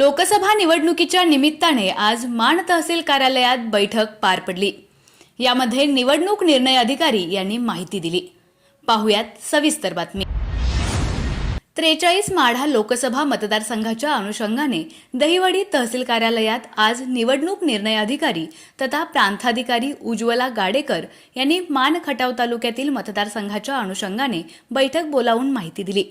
लोकसभा निवडणुकीच्या निमित्ताने आज माण तहसील कार्यालयात बैठक पार पडली. यामध्ये निवडणूक निर्णय अधिकारी यांनी माहिती दिली. पाहुयात सविस्तर बातमी. त्रेचाळीस माढा लोकसभा मतदारसंघाच्या अनुषंगाने दहिवडी तहसील कार्यालयात आज निवडणूक निर्णय अधिकारी तथा प्रांताधिकारी उज्ज्वला गाडेकर यांनी मान खटाव तालुक्यातील मतदारसंघाच्या अनुषंगाने बैठक बोलावून माहिती दिली.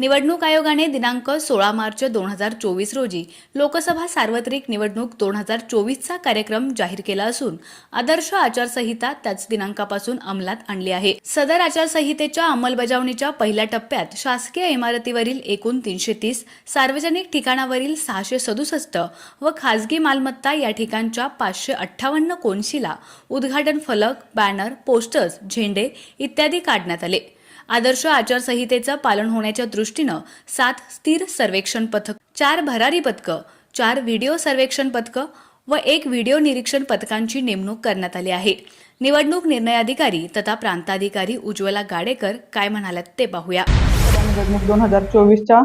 निवडणूक आयोगाने दिनांक सोळा मार्च दोन हजार चोवीस रोजी लोकसभा सार्वत्रिक निवडणूक दोन हजार चोवीसचा कार्यक्रम जाहीर केला असून आदर्श आचारसंहिता त्याच दिनांकापासून अंमलात आणली आहे. सदर आचारसंहितेच्या अंमलबजावणीच्या पहिल्या टप्प्यात शासकीय इमारतीवरील एकूण तीनशे तीस सार्वजनिक ठिकाणावरील सहाशे सदुसष्ट व खासगी मालमत्ता या ठिकाणच्या पाचशे अठ्ठावन्न कोनशिला उद्घाटन फलक बॅनर पोस्टर्स झेंडे इत्यादी काढण्यात आले. आदर्श आचारसंहितेचं पालन होण्याच्या दृष्टीनं सात स्थिर सर्वेक्षण पथक चार भरारी पथकं चार व्हिडिओ सर्वेक्षण पथकं व एक व्हिडिओ निरीक्षण पथकांची नेमणूक करण्यात आली आहे. निवडणूक निर्णय अधिकारी तथा प्रांताधिकारी उज्ज्वला गाडेकर काय म्हणाल्यात ते पाहूया. निवडणूक दोन हजार चोवीसच्या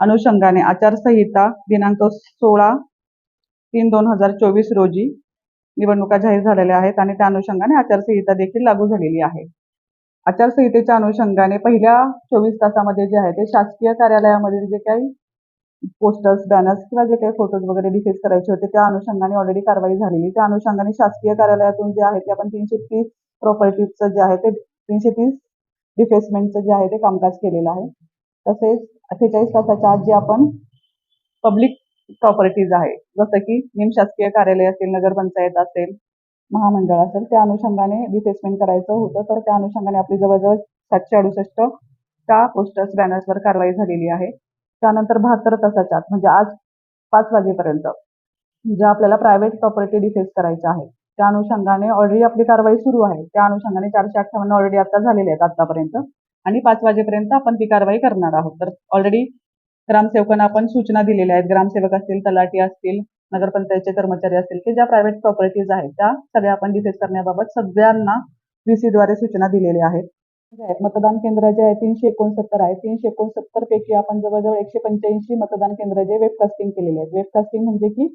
अनुषंगाने आचारसंहिता दिनांक सोळा तीन दोन हजार चोवीस रोजी निवडणुका जाहीर झालेल्या आहेत आणि त्या अनुषंगाने आचारसंहिता देखील लागू झालेली आहे. आचारसंहितेच्या अनुषंगाने पहिल्या चोवीस तासामध्ये जे आहे ते शासकीय कार्यालयामधील जे काही पोस्टर्स बॅनर्स किंवा जे काही फोटोज वगैरे डिफेस करायचे होते त्या अनुषंगाने ऑलरेडी कारवाई झालेली. त्या अनुषंगाने शासकीय कार्यालयातून जे आहे ते आपण तीनशे तीस प्रॉपर्टीजचं जे आहे ते तीनशे तीस डिफेसमेंटचं जे आहे ते कामकाज केलेलं आहे. तसेच अठ्ठेचाळीस तासाच्या आत जे आपण पब्लिक प्रॉपर्टीज आहे जसं की निमशासकीय कार्यालय असेल नगरपंचायत असेल महामंडळ असेल त्या अनुषंगाने डिफेसमेंट करायचं होतं. तर त्या अनुषंगाने आपली जवळजवळ सातशे अडुसष्ट त्या पोस्टर्स बॅनर्सवर कारवाई झालेली आहे. त्यानंतर बहात्तर तासाच्या आत म्हणजे आज पाच वाजेपर्यंत ज्या आपल्याला प्रायव्हेट प्रॉपर्टी डिफेस करायच्या आहेत त्या अनुषंगाने ऑलरेडी आपली कारवाई सुरू आहे. त्या अनुषंगाने चारशे अठ्ठावन्न ऑलरेडी आता झालेले आहेत आतापर्यंत. आणि पाच वाजेपर्यंत आपण ती कारवाई करणार आहोत. तर ऑलरेडी ग्रामसेवकांना आपण सूचना दिलेल्या आहेत. ग्रामसेवक असतील तलाठी असतील नगरपंचायतचे कर्मचारी असतील की ज्या प्रायव्हेट प्रॉपर्टीज आहेत त्या सगळ्या आपण डिफेक्ट करण्याबाबत सगळ्यांना VC द्वारे सूचना दिलेल्या आहेत. मतदान केंद्र जे आहे तीनशे एकोणसत्तर आहे. तीनशे एकोणसत्तर पैकी आपण जवळजवळ एकशे पंच्याऐंशी मतदान केंद्र जे वेबकास्टिंग केलेले आहेत. वेबकास्टिंग म्हणजे की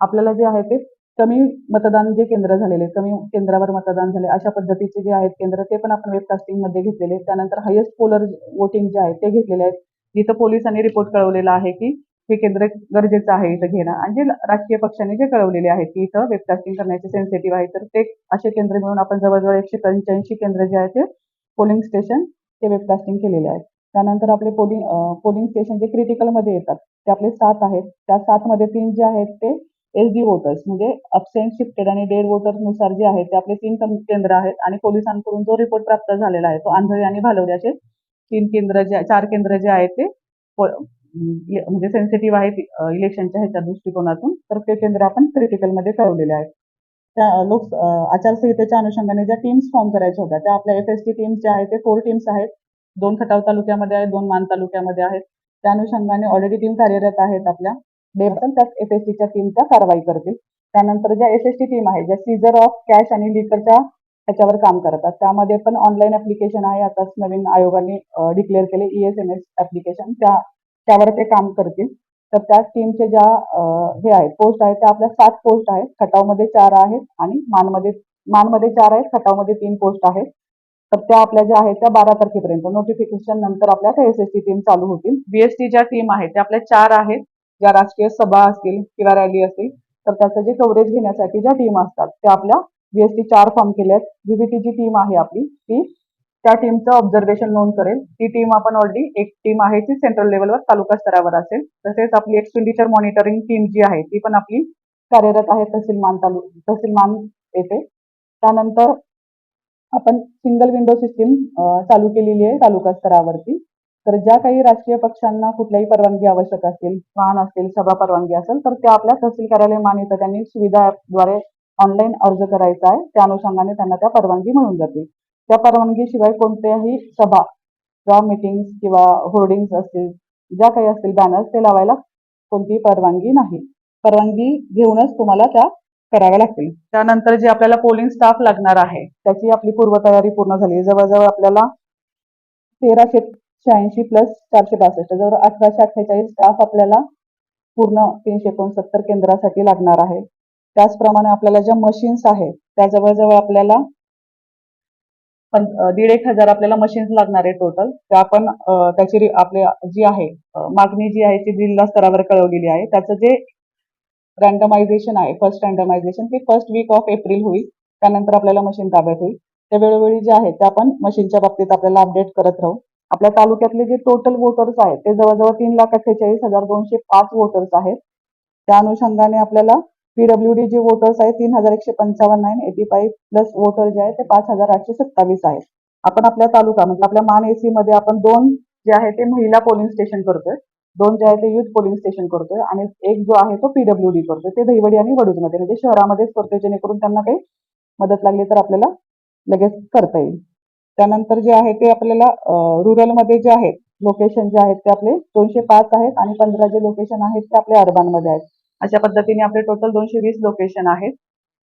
आपल्याला जे आहे ते कमी मतदान जे केंद्र झालेले आहेत, कमी केंद्रावर मतदान झाले अशा पद्धतीचे जे आहेत केंद्र ते पण आपण वेबकास्टिंगमध्ये घेतलेले आहेत. त्यानंतर हायेस्ट पोलर वोटिंग जे आहे ते घेतलेले आहेत. जिथं पोलिसांनी रिपोर्ट कळवलेला आहे की हे केंद्र गरजेचं आहे इथं घेणं. आणि जे राजकीय पक्षांनी जे कळवलेले आहेत की इथं वेबकास्टिंग करण्याचे सेन्सिटिव्ह आहे तर ते असे केंद्र मिळून आपण जवळजवळ एकशे पंच्याऐंशी केंद्र जे आहे ते पोलिंग स्टेशन ते वेबकास्टिंग केलेले आहेत. त्यानंतर आपले पोलिंग पोलिंग स्टेशन जे क्रिटिकलमध्ये येतात ते आपले सात आहेत. त्या सातमध्ये तीन जे आहेत ते एस डी वोटर्स म्हणजे अबसेंट शिफ्टेड आणि डेड वोटर्सनुसार जे आहेत ते आपले तीन केंद्र आहेत. आणि पोलिसांकडून जो रिपोर्ट प्राप्त झालेला आहे तो आंधळी आणि भालवल्याचे तीन केंद्र जे चार केंद्र जे आहेत ते म्हणजे सेन्सिटिव्ह आहेत इलेक्शनच्या ह्याच्या दृष्टिकोनातून तर ते केंद्र आपण क्रिटिकलमध्ये कळवलेले आहेत. त्या लोक आचारसंहितेच्या अनुषंगाने ज्या टीम्स फॉर्म करायच्या होत्या त्या आपल्या एफ एस टी टीम्स ज्या आहेत ते फोर टीम्स आहेत. दोन खटाव तालुक्यामध्ये आहेत दोन मान तालुक्यामध्ये आहेत. त्या अनुषंगाने ऑलरेडी टीम कार्यरत आहेत आपल्या. डे पण त्या एफ एस टीच्या टीम त्या कारवाई करतील. त्यानंतर ज्या एस एस टी टीम आहे ज्या सीझर ऑफ कॅश आणि लिकरच्या ह्याच्यावर काम करतात त्यामध्ये पण ऑनलाईन ऍप्लिकेशन आहे. आताच नवीन आयोगाने डिक्लेअर केले E S M S application त्या त्यावर ते काम करतील. तर त्या स्कीमचे ज्या हे आहेत पोस्ट आहेत त्या आपल्या सात पोस्ट आहेत. खटावमध्ये चार आहेत आणि मानमध्ये मानमध्ये चार आहेत खटावमध्ये तीन पोस्ट आहेत. तर त्या आपल्या ज्या आहेत त्या बारा तारखेपर्यंत. नोटिफिकेशन नंतर आपल्या एस एस टी टीम चालू होतील. बीएसटी ज्या टीम आहेत त्या आपल्या चार आहेत. ज्या राष्ट्रीय सभा असतील किंवा रॅली असतील तर त्याचं जे कव्हरेज घेण्यासाठी ज्या टीम असतात त्या आपल्या बीएसटी चार फॉर्म केल्या आहेत बीबीटी जी टीम आहे आपली ती त्या टीमचं ऑब्झर्वेशन नोंद करेल. ती टीम आपण ऑलरेडी एक टीम आहे ती सेंट्रल लेवलवर तालुका स्तरावर असेल. तसेच आपली एक्सपेंडिचर मॉनिटरिंग टीम जी आहे ती पण आपली कार्यरत आहे तहसील मान तालु तहसील मान येथे. त्यानंतर आपण सिंगल विंडो सिस्टीम चालू केलेली आहे तालुका स्तरावरती. तर ज्या काही राजकीय पक्षांना कुठल्याही परवानगी आवश्यक असतील वाहन असतील सभा परवानगी असेल तर त्या आपल्या तहसील कार्यालय मान येतं त्यांनी सुविधा ॲपद्वारे ऑनलाईन अर्ज करायचा आहे. त्या अनुषंगाने त्यांना त्या परवानगी मिळून जातील त्या परवानगीशिवाय कोणत्याही सभा किंवा मीटिंग्स किंवा होर्डिंग्स असतील ज्या काही असतील बॅनर्स ते लावायला कोणतीही परवानगी नाही. परवानगी घेऊनच तुम्हाला त्या कराव्या लागतील. त्यानंतर जे आपल्याला पोलिंग स्टाफ लागणार आहे त्याची आपली पूर्वतयारी पूर्ण झाली. जवळजवळ आपल्याला तेराशे शहाऐंशी प्लस चारशे बासष्ट जवळ अठराशे अठ्ठेचाळीस स्टाफ आपल्याला पूर्ण तीनशे एकोणसत्तर केंद्रासाठी लागणार आहे. त्याचप्रमाणे आपल्याला ज्या मशीन्स आहेत त्या जवळजवळ आपल्याला पण दीड एक हजार आपल्याला मशीन्स लागणार आहे टोटल ते आपण त्याची आपली जी आहे मागणी जी आहे ती जिल्हा स्तरावर कळवलेली आहे. त्याचं जे रँडमायझेशन आहे फर्स्ट रँडमायझेशन ते फर्स्ट वीक ऑफ एप्रिल होईल. त्यानंतर आपल्याला मशीन ताब्यात होईल. त्या वेळोवेळी जे आहे ते आपण मशीनच्या बाबतीत आपल्याला अपडेट करत राहू. आपल्या तालुक्यातले जे टोटल वोटर्स आहेत ते जवळजवळ तीन लाख अठ्ठेचाळीस हजार दोनशे पाच वोटर्स आहेत. त्या अनुषंगाने आपल्याला पीडब्ल्यूडी जे वोटर्स आहेत तीन हजार एकशे पंचावन्न आहे एटी फाईव्ह प्लस वोटर जे आहेत ते पाच हजार आठशे सत्तावीस आहेत. आपण आपल्या तालुका म्हणजे आपल्या मान एसी मध्ये आपण दोन जे आहे ते महिला पोलिंग स्टेशन करतोय. दोन जे आहे ते युथ पोलिंग स्टेशन करतोय. आणि एक जो आहे तो पीडब्ल्यूडी करतोय. ते दहिवडी आणि वडूजमध्ये म्हणजे शहरामध्येच करतोय जेणेकरून त्यांना काही मदत लागली तर आपल्याला लगेच करता येईल. त्यानंतर जे आहे ते आपल्याला रुरलमध्ये जे आहेत लोकेशन जे आहेत ते आपले दोनशे पाच आहेत आणि पंधरा जे लोकेशन आहेत ते आपले अर्बनमध्ये आहेत. अशा पद्धतीने आपले टोटल दोनशे वीस लोकेशन आहेत.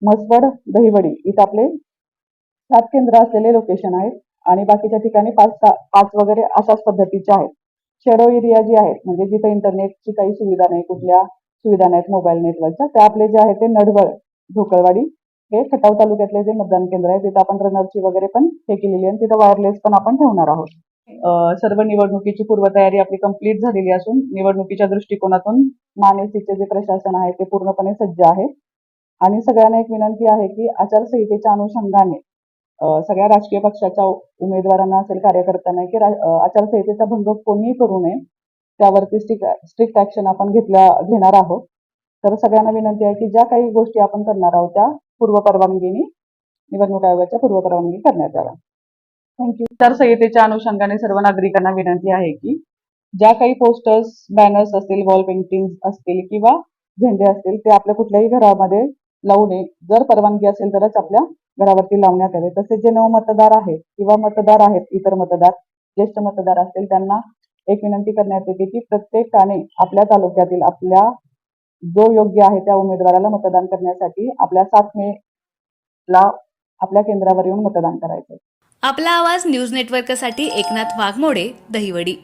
म्हसवड दहिवडी इथं आपले सात केंद्र असलेले लोकेशन आहेत. आणि बाकीच्या ठिकाणी पाच सहा- पाच वगैरे अशाच पद्धतीचे आहेत. शेडो एरिया जे आहेत म्हणजे जिथे इंटरनेटची काही सुविधा नाही कुठल्या सुविधा नाहीत मोबाईल नेटवर्कच्या ते आपले जे आहे ते नडवळ ढोकळवाडी हे खटाव तालुक्यातले जे मतदान केंद्र आहे तिथं आपण रनरची वगैरे पण हे केलेली आहे तिथं वायरलेस पण आपण ठेवणार आहोत. सर्व निवडणुकीची पूर्वतयारी आपली कंप्लीट झालेली असून निवडणुकीच्या दृष्टिकोनातून मानेसीचे जे प्रशासन आहे ते पूर्णपणे सज्ज आहे. आणि सगळ्यांना एक विनंती आहे की आचारसंहितेच्या अनुषंगाने सगळ्या राजकीय पक्षाच्या उमेदवारांना असेल कार्यकर्त्यांना की आचारसंहितेचा भंग कोणीही करू नये त्यावरती स्ट्रिक्ट स्ट्रिक्ट ऍक्शन आपण घेतल्या घेणार आहोत. तर सगळ्यांना विनंती आहे की ज्या काही गोष्टी आपण करणार आहोत त्या पूर्वपरवानगीने निवडणूक आयोगाच्या पूर्व परवानगी करण्यात याव्या थँक्यू आचारसंहितेच्या अनुषंगाने सर्व नागरिकांना विनंती आहे की ज्या काही पोस्टर्स बॅनर्स असतील वॉल पेंटिंग असतील किंवा झेंडे असतील ते आपल्या कुठल्याही घरामध्ये लावू नये. जर परवानगी असेल तरच आपल्या घरावरती लावण्यात यावे. तसेच जे नवमतदार आहेत किंवा मतदार आहेत इतर मतदार ज्येष्ठ मतदार असतील त्यांना एक विनंती करण्यात येते की प्रत्येकाने आपल्या तालुक्यातील आपल्या जो योग्य आहे त्या उमेदवाराला मतदान करण्यासाठी आपल्या सात मे ला आपल्या केंद्रावर येऊन मतदान करायचं आपला आवाज न्यूज नेटवर्कसाठी एकनाथ वाघमोडे दहिवडी.